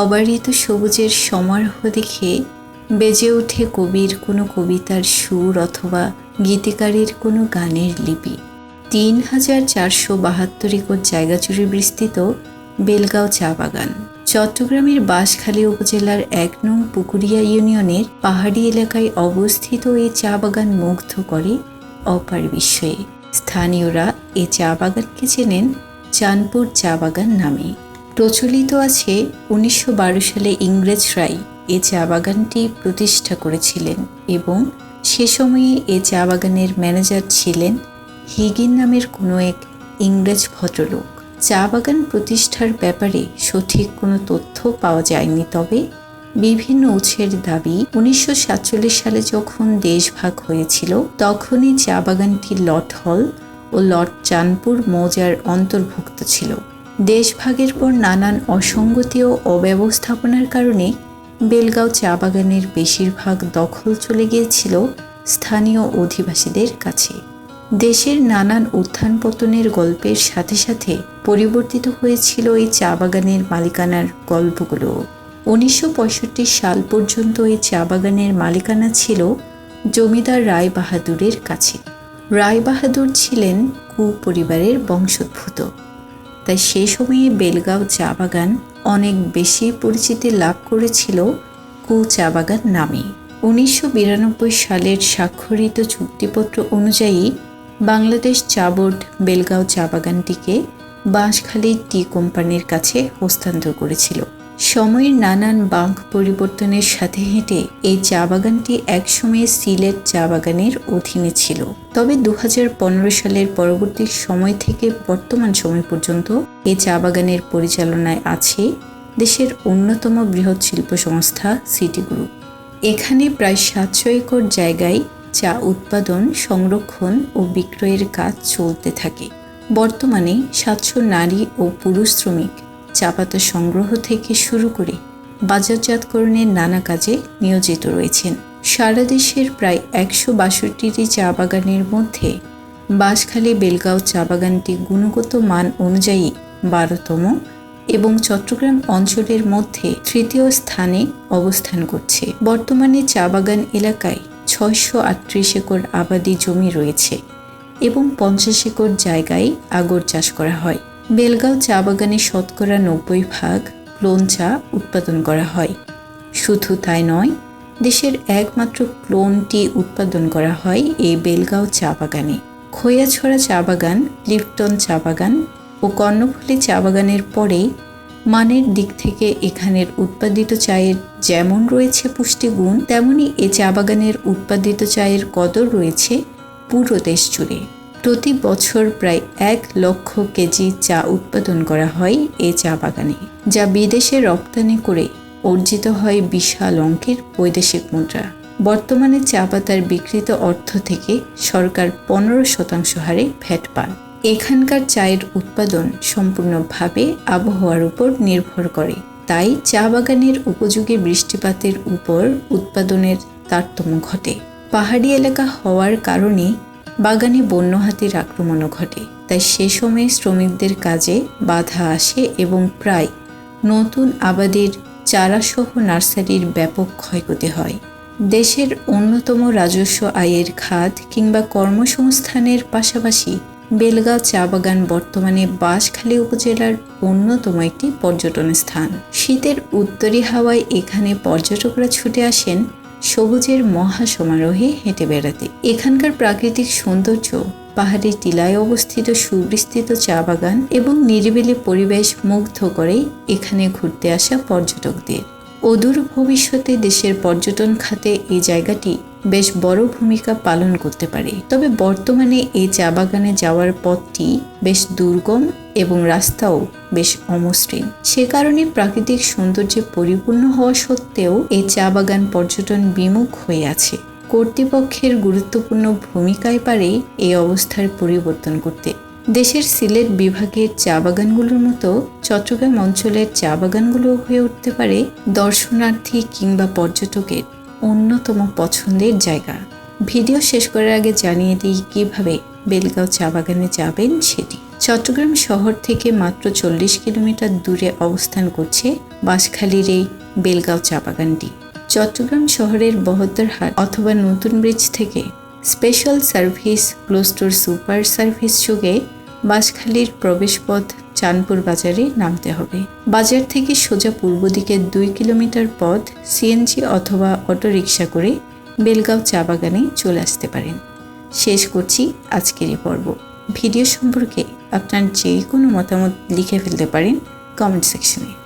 অবারিত সবুজের সমারোহ দেখে বেজে ওঠে কবির কোনো কবিতার সুর অথবা গীতিকারের কোনো গানের লিপি। তিন হাজার চারশো বাহাত্তর একর জায়গা জুড়ে বিস্তৃত বেলগাঁও চা বাগান। চট্টগ্রামের বাঁশখালী উপজেলার এক নং পুকুরিয়া ইউনিয়নের পাহাড়ি এলাকায় অবস্থিত এই চা বাগান মুগ্ধ করে অপার বিস্ময়ে। স্থানীয়রা এ চা বাগানকে চেনেন চাঁদপুর চা বাগান নামে। প্রচলিত আছে উনিশশো বারো সালে ইংরেজরাই এ চা বাগানটি প্রতিষ্ঠা করেছিলেন এবং সে সময়ে এ চা বাগানের ম্যানেজার ছিলেন হিগিন নামের কোনো এক ইংরেজ ভদ্রলোক। চা বাগান প্রতিষ্ঠার ব্যাপারে সঠিক কোনো তথ্য পাওয়া যায়নি, তবে বিভিন্ন উৎসের দাবি উনিশশো সাতচল্লিশ সালে যখন দেশভাগ হয়েছিল, তখনই চা বাগানটি লট হল ও লট চাঁদপুর মৌজার অন্তর্ভুক্ত ছিল। দেশভাগের পর নানান অসঙ্গতি ও অব্যবস্থাপনার কারণে বেলগাঁও চা বাগানের বেশিরভাগ দখল চলে গিয়েছিল স্থানীয় অধিবাসীদের কাছে। দেশের নানান উত্থান পতনের গল্পের সাথে সাথে পরিবর্তিত হয়েছিল এই চা বাগানের মালিকানার গল্পগুলো। উনিশশো পঁয়ষট্টি সাল পর্যন্ত এই চা বাগানের মালিকানা ছিল জমিদার রায় বাহাদুরের কাছে। রায় বাহাদুর ছিলেন কু পরিবারের বংশোদ্ভূত। তাই সে সময়ে বেলগাঁও চা বাগান অনেক বেশি পরিচিতি লাভ করেছিল কু চা বাগান নামে। উনিশশো বিরানব্বই সালের স্বাক্ষরিত চুক্তিপত্র অনুযায়ী বাংলাদেশ চা বোর্ড বেলগাঁও চা বাগানটিকে বাঁশখালী টি কোম্পানির কাছে হস্তান্তর করেছিল। সময়ের নানান বাঁক পরিবর্তনের সাথে হেঁটে এই চা বাগানটি একসময়ে সিলেট চা বাগানের অধীনে ছিল। তবে দু হাজার পনেরো সালের পরবর্তী সময় থেকে বর্তমান সময় পর্যন্ত এই চা বাগানের পরিচালনায় আছে দেশের অন্যতম বৃহৎ শিল্প সংস্থা সিটি গ্রুপ। এখানে প্রায় সাতশো একর জায়গায় চা উৎপাদন, সংরক্ষণ ও বিক্রয়ের কাজ চলতে থাকে। বর্তমানে সাতশো নারী ও পুরুষ শ্রমিক চা পাতা সংগ্রহ থেকে শুরু করে বাজারজাতকরণের নানা কাজে নিয়োজিত রয়েছেন। সারা দেশের প্রায় একশো বাষট্টিটি চা বাগানের মধ্যে বাঁশখালী বেলগাঁও চা বাগানটি গুণগত মান অনুযায়ী বারোতম এবং চট্টগ্রাম অঞ্চলের মধ্যে তৃতীয় স্থানে অবস্থান করছে। বর্তমানে চা বাগান এলাকায় ছয়শো আটত্রিশ একর আবাদি জমি রয়েছে এবং পঞ্চাশ একর জায়গায় আগর চাষ করা হয়। বেলগাঁও চা বাগানে শতকরা নব্বই ভাগ ক্লোন চা উৎপাদন করা হয়। শুধু তাই নয়, দেশের একমাত্র ক্লোন টি উৎপাদন করা হয় এই বেলগাঁও চা বাগানে। খৈয়াছড়া চা বাগান, লিপটন চা বাগান ও কর্ণফুলী চা বাগানের পরেই মানের দিক থেকে এখানের উৎপাদিত চায়ের যেমন রয়েছে পুষ্টিগুণ, তেমনি এ চা বাগানের উৎপাদিত চায়ের কদর রয়েছে পুরো দেশ জুড়ে। প্রতি বছর প্রায় এক লক্ষ কেজি চা উৎপাদন করা হয় এ চা বাগানে, যা বিদেশে রপ্তানি করে অর্জিত হয় বিশাল অঙ্কের বৈদেশিক মুদ্রা। বর্তমানে চা পাতার বিকৃত অর্থ থেকে সরকার পনেরো শতাংশ হারে ভ্যাট পান। এখানকার চায়ের উৎপাদন সম্পূর্ণভাবে আবহাওয়ার উপর নির্ভর করে। তাই চা বাগানের উপযোগী বৃষ্টিপাতের উপর উৎপাদনের তারতম্য ঘটে। পাহাড়ি এলাকা হওয়ার কারণে বাগানে বন্য হাতির আক্রমণও ঘটে, তাই সে সময় শ্রমিকদের কাজে বাধা আসে এবং প্রায় নতুন আবাদের চারাসহ নার্সারির ব্যাপক ক্ষয়ক্ষতি হয়। দেশের অন্যতম রাজস্ব আয়ের খাত কিংবা কর্মসংস্থানের পাশাপাশি বেলগাঁও চা বাগান বর্তমানে বাঁশখালী উপজেলার অন্যতম একটি পর্যটন স্থান। শীতের উত্তরী হাওয়ায় এখানে পর্যটকরা ছুটে আসেন সবুজের মহা সমারোহে হেঁটে বেড়াতে। এখানকার প্রাকৃতিক সৌন্দর্য পাহাড়ের টিলায় অবস্থিত সুবিস্তৃত চা বাগান এবং নিরিবিলি পরিবেশ মুগ্ধ করে এখানে ঘুরতে আসা পর্যটকদের। অদূর ভবিষ্যতে দেশের পর্যটন খাতে এই জায়গাটি বেশ বড় ভূমিকা পালন করতে পারে। তবে বর্তমানে এই চা বাগানে যাওয়ার পথটি বেশ দুর্গম এবং রাস্তাও বেশ অমসৃণ। সে কারণে প্রাকৃতিক সৌন্দর্যে পরিপূর্ণ হওয়া সত্ত্বেও এই চা বাগান পর্যটন বিমুখ হয়ে আছে। কর্তৃপক্ষের গুরুত্বপূর্ণ ভূমিকায় পারে এই অবস্থার পরিবর্তন করতে। দেশের সিলেট বিভাগের চা বাগানগুলোর মতো চট্টগ্রাম অঞ্চলের চা বাগানগুলো হয়ে উঠতে পারে দর্শনার্থী কিংবা পর্যটকের। অন্যতম পছন্দের জায়গা। ভিডিও শেষ করার আগে জানিয়ে দিই, কীভাবে বেলগাঁও চা বাগানে যাবেন সেটি। চট্টগ্রাম শহর থেকে মাত্র চল্লিশ কিলোমিটার দূরে অবস্থান করছে বাঁশখালীর এই বেলগাঁও চা বাগানটি। চট্টগ্রাম শহরের বহদ্দারহাট অথবা নতুন ব্রিজ থেকে special service close tour super service যুগে বাঁশখালীর প্রবেশপথ চাঁদপুর বাজারে নামতে হবে। বাজার থেকে সোজা পূর্ব দিকে দুই কিলোমিটার পথ সিএনজি অথবা অটোরিকশা করে বেলগাঁও চা বাগানে চলে আসতে পারেন। শেষ করছি আজকের এই পর্ব। ভিডিও সম্পর্কে আপনার যে কোনো মতামত লিখে ফেলতে পারেন কমেন্ট সেকশনে।